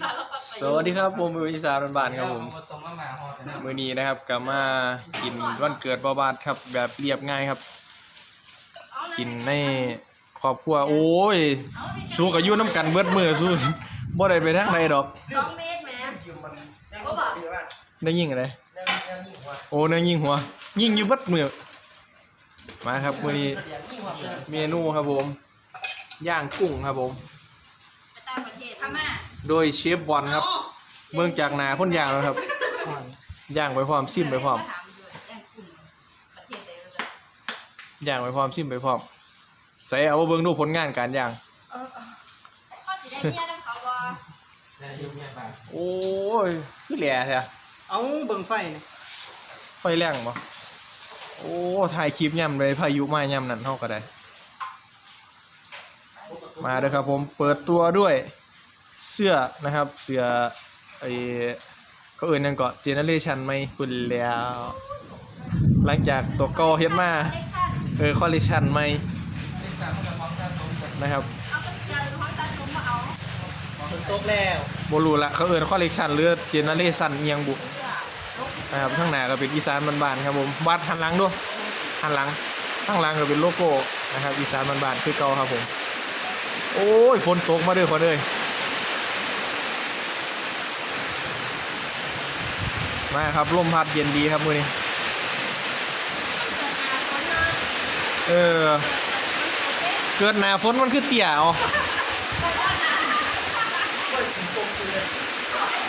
สารพัดประสโยชวัสน์ดีครับผมวิสารบานครับผมตรงมาหมาฮอดนะมือนี้นะครับกลับมากินวันเกิดบาบาดครับ แบบเรียบง่ายครับ กินในครอบครัวโอ้ยสู้กับยู่น้ำกันเบิดมือสู้บ่ได้ไปทางใดดอกสองเมตรแหม่ก็บอกได้ยิงอะไรโอ้เนื้อยิงหัว ยิงอยู่เบิดมือมาครับมือนี้เมนูครับผมย่างกุ้งครับผม ไปต่างประเทศพม่า โดยเชฟบอลครับ เมืองจากนาคนย่างแล้วครับย่างไปพร้อมซิมไปพร้อมถามอย่างกลุ่มประเทศใดรู้จักย่างไปพร้อมซิมไปพร้อมใส่เอาเบิ่งดูผลงานการย่างพ่อสิได้เมียน้ำเขาบ่ได้ยุ่งแย่ไปโอ้ยคือแหล่แท้เอาเบิ่งไฟไฟแรงบ่โอ้ถ่ายคลิปย่ำเลยพายุมาย่ำนั่นเฮาก็ได้ มาเด้อครับผมเปิดตัวด้วย เสื้อนะครับเสื้อไอ้ก็เอื่นยังเกาะเจเนเรชันไม่คุณแล้ว หลังจากตัวเก่าเฮ็ดมาคอลเลคชั่นเออคอลเลชันใหม่เล่นการมันจะมองด้านตรงกันนะครับเอาไปเชียร์หรือห้องตัดผมมาเอาฝนตกแล้วบ่รู้ละเขาเอิ้นคอลเลชันหรือเจเนเรชันเอียงบุเสื้อลกนะครับข้างหน้าก็เป็นอีสานบ้านๆครับผมบัดหันหลังด้วยหันหลังข้างหลังก็เป็นโลโก้นะครับอีสานบ้านๆคือเก่าครับผม โอ้ยฝนตกมาเด้อคนเอ้ย มาครับลมพัดเย็นดีครับมื้อนี้เออ เกิดหนาฝนมันคือเตี่ยเอา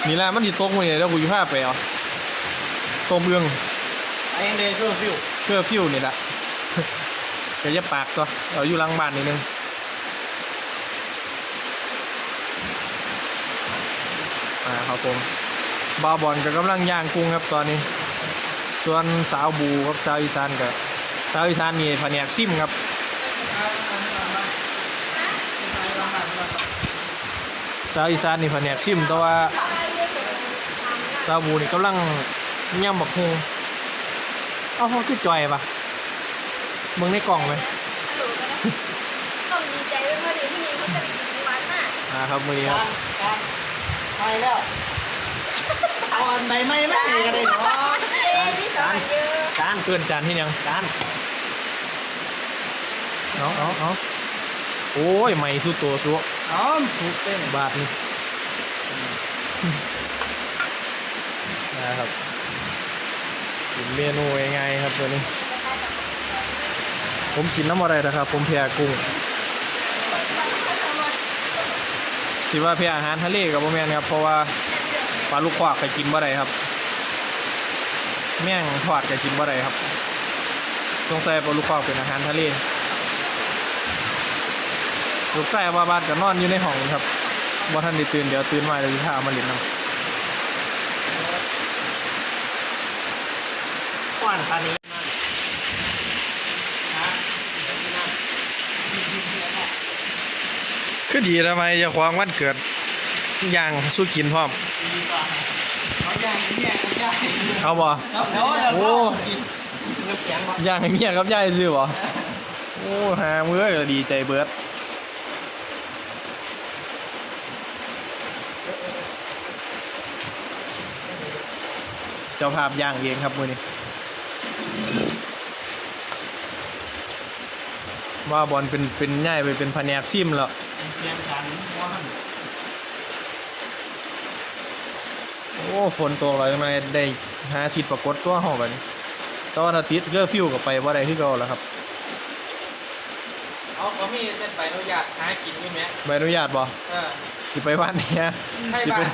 นี่แหละมันสิตกมื้อนี้แล้วกูอยู่ภาพไปเอาตมเอื้องไอ้ยังเดย์ช่วฟิวเพื่อฟิวนี่แหละก็จะปากตัวเอาอยู่หลังบ้านนิดนึงอ่าครับผม บาวบอลก็กำลังย่างกุ้งครับตอนนี้ ส่วนสาวบูครับสาวอีสานกับสาวอีสานมีแผนกซิมครับสาวอีสานนี่แผนกซิมแต่ว่าสาวบูนี่กำลังย่ำบักฮงเอ้าเขาคือจอยปะมึงในกล่องไหมต้องดีใจไว้เพราะเดี๋ยวที่นี่เขาจะไปกินวันน่ะอ่าครับมือนี้คการับรการไปแล้ว เอาอันใบไม้ไม่ได้กันเลยเนาะเอ๊ะที่สอนเยอะการเพื่อนจานที่ยังการเอาเอาเอาโอ้ยไม่สู้ตัวสู้อ้อมสุกเต้นบาทนี่นะครับกินเมนูง่ายๆครับตัวนี้ ผมกินน้ำอะไรนะครับ ผมเพียกุ้งคิดว่าเพียอาหารทะเลกับพ่อแม่นครับเพราะว่า ปลาลูกควากก็กินบ่ได้ครับ แม่งทอดก็กินบ่ได้ครับสงสัยปลาลูกควากเป็นอาหารทะเลลูกไส้บาบาดก็นอนอยู่ในห้องครับบ่ทันได้ตื่นเดี๋ยวตื่นมาเดี๋ยวจะพาเอามาเล่นน้ก่อนตอนนี้ำคือดีทำไมจะควางวันเกิด ย่างสู้กินพร้อมเขาย่างเนี่ยเขาย่างเอาบ่ครับเดี๋ยวเดี๋ยวโอ้เงินเสียงมาย่างให้เมียกับยายซื้อบ่โอ้หามื้อก็ดีใจเบิดเจ้าภาพย่างเองครับมื้อนี้ว่าบอลเป็นเป็นง่ายไปเป็นแผนกซิมแล้ว เสียงกันว่า โอ้ ฝนตกแล้วมาได้หาสิทธิ์ปรากฏตัวห้องบัดนี้แตอนอาทิตย์เกอร์ฟิวกับไปบ่ได้คือเก่าแล้วครับเอาเขามีเป็นใบอนุญาตหากินมีไหมใบอนุญาตบ่เออสิไปบ้านเนี่ยให้สิบ้าไป น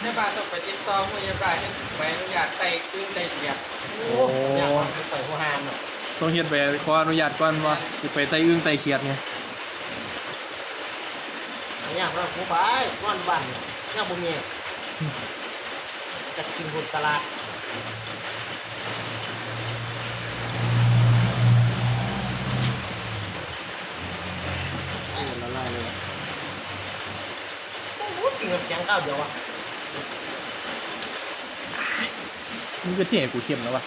ให้บ้านต้องไปติดต่อผู้ใหญ่บ้านให้ใบอนุญาตไต่ขึ้นไต่เกียบโอ้ อยากไปหัวหานเนาะต้องเฮ็ดไปขออนุญาตก่อนว่าสิไปไต้อึ้งไต้เขียดไงอยากเราผู้ไปก้อนวันเนี่ยบุมี จะกินบุตลาดละลายเลยโอ้โหกินกับเสียงข้าวเดียวอะมึงก็เที่ยงให้กูเข้มแล้ววะ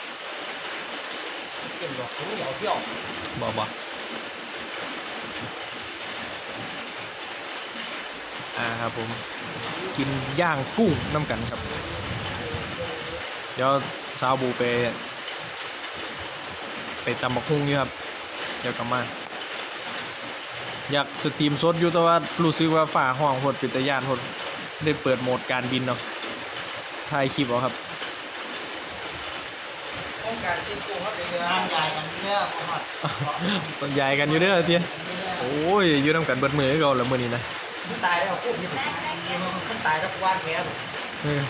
กินดอกถุงเดียวเที่ยวบ่บ่ออ่าครับผม กินย่างกุ้งน้ำกันครับเดี๋ยวสาวบูไป ไปตำบักหุ่งอยู่ครับ เดี๋ยวกลับมา อยากสตรีมสดอยู่แต่ว่ารู้สึกว่าฝ่าห้องหดปิดตะยานหดได้เปิดโหมดการบินเนาะถ่ายคลิปเอาครับโครงการซีกูเขาเป็นเรือทางใหญ่กันเนี่ยพอหอดต้นใหญ่กันอยู่เด้อเตี้ยโอ้ยอยู่น้ำกันเบิดมือเก่าละมือนี้นะมันตายแล้วคู่ที่แจ๊กแจ๊กแจ๊กมันตายแล้วว่านแค่เออ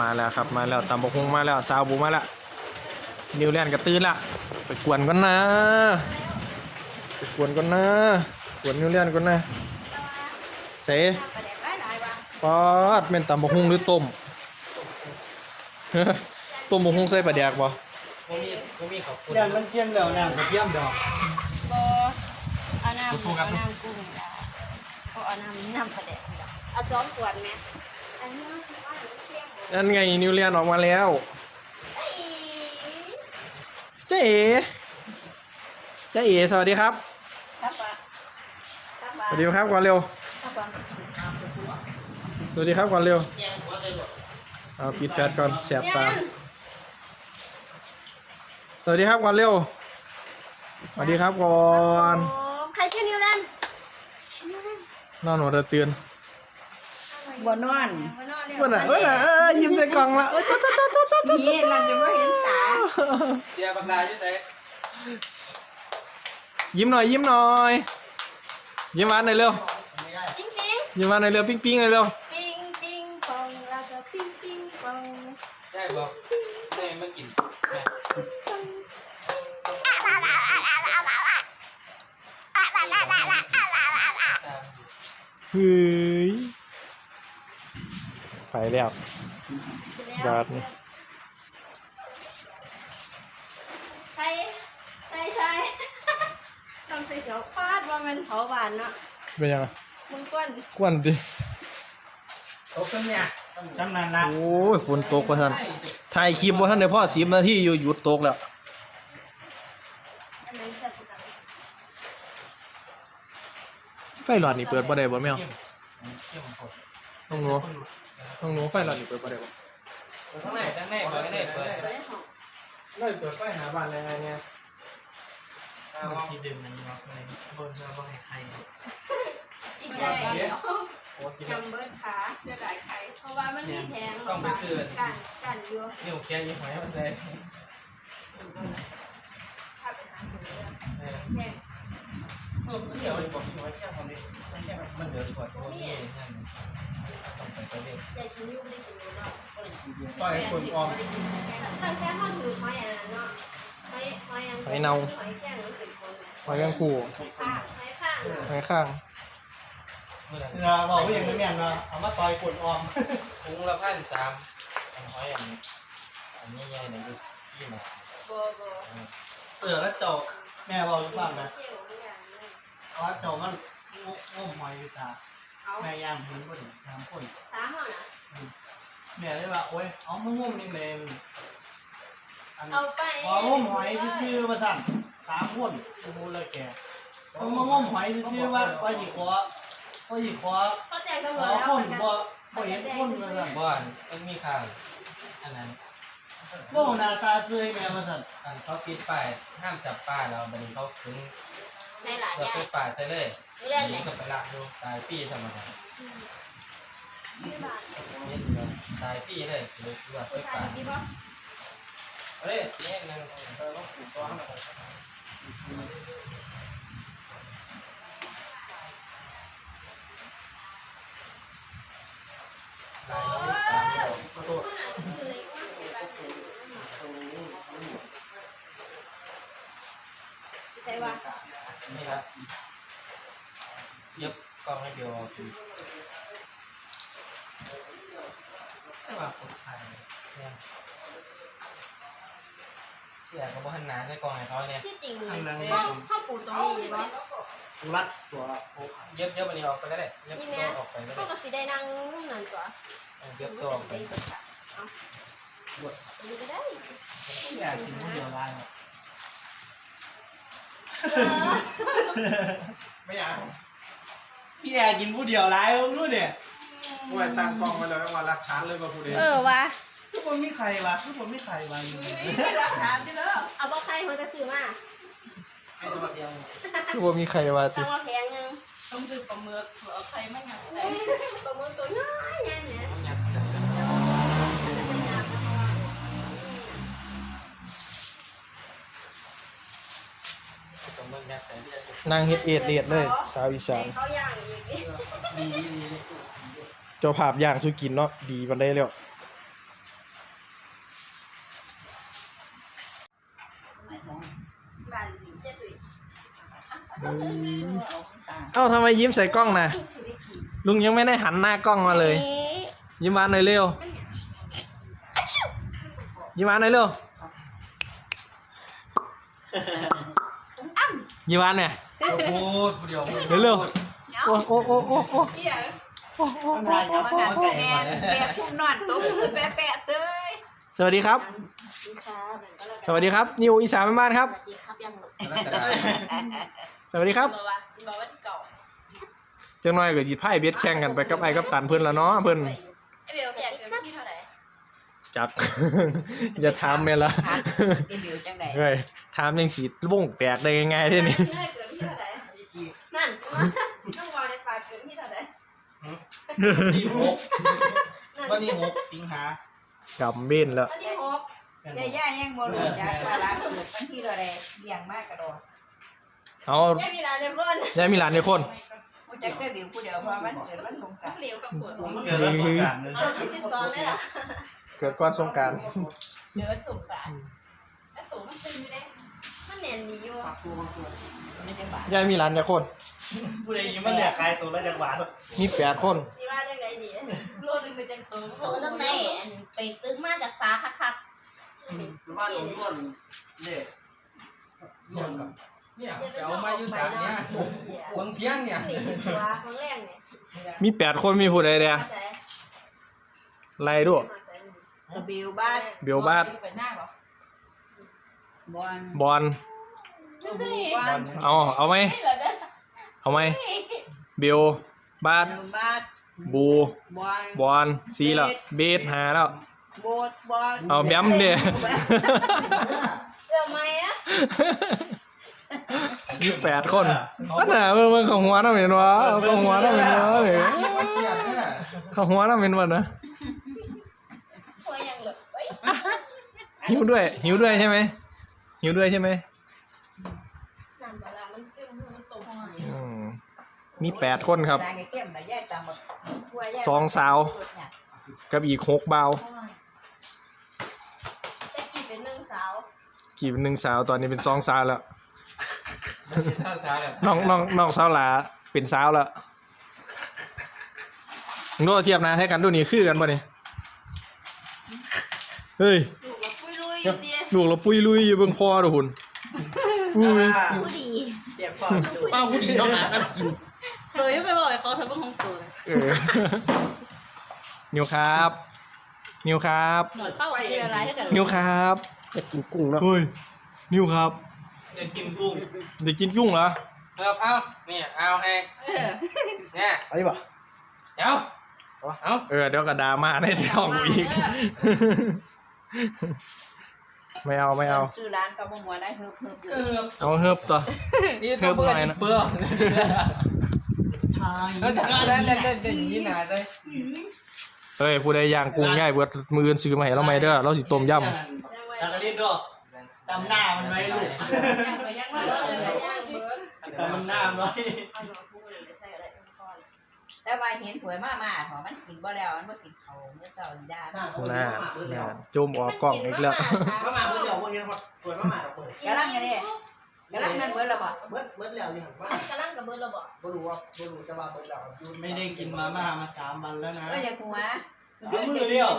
มาแล้วครับมาแล้วตำบกฮงมาแล้วซาวบูมาแล้วนิวแลนด์ก็ตื่นละไปกวนกันนะไปกวนกันนะกวนนิวแลนด์กันนะเสประเด็นได้หลายว่ะปอดเป็นตำบกฮงหรือต้มต้มบกฮงใส่ปลาแดกบ่ผมมีผมมีขอบคุณยันมันเทียมแล้วน้ำกระเทียมดอกบอเอาน้ำเอาน้ำกุ้งละก็เอาน้ำน้ำประเด็นละเอาสองขวดไหมอันนี้ นั่นไงนิวแลนด์ออกมาแล้วเอ้ยเจ๊เอ๋เจ๊เอ๋สวัสดีครับ ครับว่ะครับสว่ะวัสดีครับก่อนเร็ว ครับว่ะสวัสดีครับก่อนเร็วแยงหัวใจหลดเอาปิดแฟลชก่อนแสบตาเนี่ยสวัสดีครับก่อนเร็ว สวัสดีครับก่อนโอ้ใครชื่อนิวแลนด์ใครชื่อนิวแลนด์นอนหัวตะเตือน บ่นอนเมื่อไหร่เมื่อไหร่เออยิ้มใส่กล่องละเออตุ๊ดตุ๊ดตุ๊ดตุ๊ดตุ๊ดนี่เราจะไม่เห็นตาเสียบักลาอยู่ไสยิ้มหน่อยยิ้มหน่อยยิ้มหวานหน่อยเร็วไม่ได้ปิ๊งปิ๊งยิ้มหวานหน่อยเร็วปิ๊งปิ๊งหน่อยเร็วปิ๊งปิ๊งปองแล้วก็ปิ๊งปิ๊งปองได้บอกได้มากินแม่เฮ้ย ไปแล้วบาดนี่ใส่ใส่ใส่ต้องใส่เสียวฟาดว่ามันเผาหวานเนาะเป็นยังไงมึงก้นกวนดิโต๊ะขึ้นเนี่ยจำนานละโอ้ยฝนตกว่าท่านถ่ายคลิปว่าท่านเดี๋ยวพ่อสิบนาทีอยู่หยุดตกแล้วอันนั้นจะเป็นอะไรไฟหลอดนี่เปิดบ่ได้บ่แม่วเข้มเข้มข้นน้อง หนูน้องหนูไฟหลอดนี่เปิดบ่ได้บ่ข้างในข้างในเปิดข้างในเปิดเปิดให้หอมเลยเปิดไฟหาบ้านอะไรเนี่ยมันคิดดื่มนั่นเนาะเลยเบิร์นเราบ่ให้ใครอีกแล้วจำเบิร์ดขาจะได้ไข่เพราะว่ามันมีแทงกันกันอยู่นิ้วแค่ยิ้มหอยให้มันใส่ถ้าเป็นอาหารเสริมเออแทงเพิ่มที่เดียวอีกบอกที่ว่าแค่คนนี้มันเดือดกว่าตัวนี้นั่น ต้องไปตัวนี้อยากกินอยู่ไม่ได้กินอยู่เนาะปล่อยคนออมตั้งแต่ห้องถือไม้อันนั้นเนาะไม้ไม้อันไม้แก้งรู้สึกคนไฟกลางคู่ข้างไม้ข้างไฟข้างเมื่อไหร่เราบอกว่าอย่างนี้เนี่ยนาะเอามาต่อยกดออมถุงละพันสามหอยอันอันนี้ใหญ่ๆเนี่ยดูที่มาโบโบเสือแล้วเจ้าแม่บอกหรือเปล่านะเที่ยวไม่างนี้เพราะว่าจ้ามันงงมหอยวิชา เอาแม่ย่างมันก็ถึงสามคนสามห้องนะแม่เลยว่าโอ้ยเอามางมยังไงอันเอาไปพองมหอยชื่อมาสั่นสามคนกูมูเลยแกเอามางมหอยชื่อว่าว่าหยิขอว่าหยิขอเขาแจ้งตำรขวจอแล้วคนเหมือนกันบ่บ่เห็นคนเลยสั่นบ้านมันมีข้างอันนั้นโง่หน้าตาเซยแม่มาสั่นอันเขาติดป้ายห้ามจับป้าแล้วบัดนี้เขาถึง ในหลายเราย่าไปป่าใส่เลยไม่เล่นเลยก็ไปละดูตายพี่ทำไมไม่บาดเนี่ยตายพี่เลยเลยว่าไปผู้ชาป่ายดีป่ะเฮ้ยเนี่ยนั่งเออต้องถูกต้องตายแล้วตายแล้ว ขอโทษ ขนาดที่เลยว่าเป็นบาดแผลใช่ว่า นี่ละย็บ กล้องให้เดียวคือไม่ว่าคนไทยเนี่ยเสียกับพันนาในกล้องให้เขาเนี่ย ที่จริงห้องห้องปูตรงนี้ดีป่ะกูรัดตัวโอ้เย็บเย็บอันนี้ออกไปก็ได้เย็บตัวออกไปก็ห้อได้งก็สีได้นั่งนั่นตัวเย็บตัวออกไปได้ตัวเอาตรงนี้ก็ได้อยากกินผู้เดียวร้านเออไม่อยาก พี่แอร์กินผู้เดียวร้ายมึงรู้เนี่ยมวยตั้งกล้องมาเลยว่ารักฐานเลยว่าผู้เดียวเออวะทุกคนไม่ใครวะทุกคนไม่ใครวะอยู่เอาบ่ใครเขาจะซื้อมาให้ตัวเดียวคือว่ามีใครว่าติตั้งว่าแพงหนึงต้องซื้อปลาหมึกเอาใครมาหนักใส่ประเมินตัวน้อยแน่เนี่ยต้องยัดใส่ต้องเบิ่งยัดใส่ที่จะนางเฮ็ดเอ็ดเลียดเลย สาวอีสานเขาย่างอีก ดิดีดีดีเจ้าภาพย่างสุกินเนาะดีปานได้แล้วบ้านเจ๊ตุ้ยเอ้าทำไมยิ้มใส่กล้องนะลุงยังไม่ได้หันหน้ากล้องมาเลย ยิ้มหวานหน่อยเร็ว ยิ้มหวานหน่อยเร็ว ยิ้มหวานเนี่ย โอ้โหผู้เดียวเร็วเร็ว โอ้โอ้โอ้โอ้โอ้เอี่ยต้องทายครับพ่อมาไก่แม่แม่พุ่มนอนตุ้มคือแปะแปะเจ้ยสวัสดีครับ สวัสดีครับ นิวอีสานบ้านครับ สวัสดีครับยังหนุ่มสวัสดีครับอกว่าบอกว่าเก่าจังน้อยก็หยิบไพ่เบ็ดแข่งกันไปกับไอ้กับตันเพิ่นละเนาะเพิ่นไอเบลแปะเกินพี่เท่าไหร่จัก อย่าถามแม่ละไอเบลจังไดเฮ้ยถามยังสีวงแตกได้ง่ายๆเด้นี่เกิดที่เท่าไหร่นั่นต้องวางในปากเกิดที่เท่าไหร่ นี่หกวันนี้หกสิงหากำเบ้นแล้วอันที่หกยายย่ายังบ่รู้จักว่าร้านเปิดวันที่เท่าไหร่เลี้ยงมากกระโดดเอาไม่มีร้านเดียวกันยายมีหลานในคนกูจักได้บิวผู้เดียวเพราะมันเกิดวันสงกรานต์เหลวกับปวดผมเกิดวันสงกรานต์เลยเอาที่สิบสองเลยล่ะเกิดก่อนสงกรารเจอสงกรานต์แล้วตู่มันเป็นไม่ได้มันเนียนดีอยู่ไม่ได้บาทยายมีหลานในคน ผู้ใดยิ้มมันเหลือกายตัวละจังหวะมีแปดคนที่ว่าจังไดดีโลดนึงเป็นจังตัวโตตั้งแต่ไปซื้อมาจากสาคักบ้านของย้วนเนี่ยเนี่ยกับเนี่ยเอามาอยู่สามเนี่ยหวังเพียงเนี่ยนี่ตัวครั้งแรกเนี่ยมีแปดคนมีผู้ใดเดียไล่ด้วยบิวบ้านเบลบาสเป็นหน้าหรอบอลบอลบอลเอาเอาไหม เอาไหมเบลบาสบิวบ้านบูบอลบอลซีแล้วเบสหาแล้วโบดบอลเอาแบมเด้เรื่องไหมอะมีแปดคนอันน่ะมันมันของหัวน่ะเห็นวะของหัวน่ะเห็นวะเฮ้ยเครียดเนี่ยของหัวน่ะเห็นวะนะหัวยังเหลือไว้หิวด้วยหิวด้วยใช่ไหมหิวด้วยใช่ไหม น้ำปลามันเจื้อมือมันตก อืม มีแปดคนครับยายเข้มแต่แยกตามหมดหัวใหญ่สองสาว กับอีกหกเบาวแต่กี่เป็นหนึ่งสาวกี่เป็นหนึ่งสาวตอนนี้เป็นสองสาวแล้วมันจะเศร้าช้าเลยน้องน้องน้องสาวหลาเป็นสาวแล้วมึงดูเทียบนะให้กันดูนี่คือกันป่ะนี่เฮ้ยอยู่กับปุ้ยลุยอยู่ดีลูกเราปุยลุยอยู่เบิ่งพ่อดูหุ่นอุ้ยผู้ดีเจ็บพ่อดูป้าผู้ดีน้องอาบน้ำกิน ตัวยังไปบอกให้เขาเธอเป็นของตัวเออนิวครับ นิวครับ หนวดเข้ากับอะไรอะไรให้กันนิวครับจะกินกุ้งแล้วเฮ้ยนิวครับเด็กกินกุ้งจะกินกุ้งเหรอเออเอาเนี่ยเอาให้เนี่ยไอ้บ่เดี๋ยวเอาเออเดี๋ยวก็ดราม่าในท้องกูอีกไม่เอาไม่เอาชื่อร้านก็บ่มัวได้เฮิบเฮิบเออเอาเฮิบต่อนี่ตัวเบื่อเบื่อชายแล้วจากนั้นเล่นเล่นเล่นอย่างนี้นะเลยเฮ้ยผู้ใดย่างกุ้งง่ายเบิดมืออื่นซื้อมาให้เราไหมเด้อเราสิต้มยตากระดิ่งก็ตำหน้ามันไว้ลูกยังไปยังมาเอเลอยย่างเบิร์ดตำหน้ามันไว้เอาหนวดพูดเลยใส่อะไรก่อนแต่ว่าเห็นถวยมามาถอมันกินบ่แล้วมันบ่กินเขาเมื่อเช้าอีดาำหน้าหน้าจมออกกล้องอีกแล้วมามาเบิดแล้วเบิ่งเห็นบ่เปิดมามาเปิดกำลังยังไง กำลังนั่นเบิดแล้วบ่เบิดเบิดแล้วนี่ว่ากำลังกับเบิร์ดเราบอกบ่รู้ว่าบ่รู้จะว่าเบิดแล้วอยู่ไม่ได้กินมาม่ามาสามวันแล้วนะก็จะหัว สามมือเดียว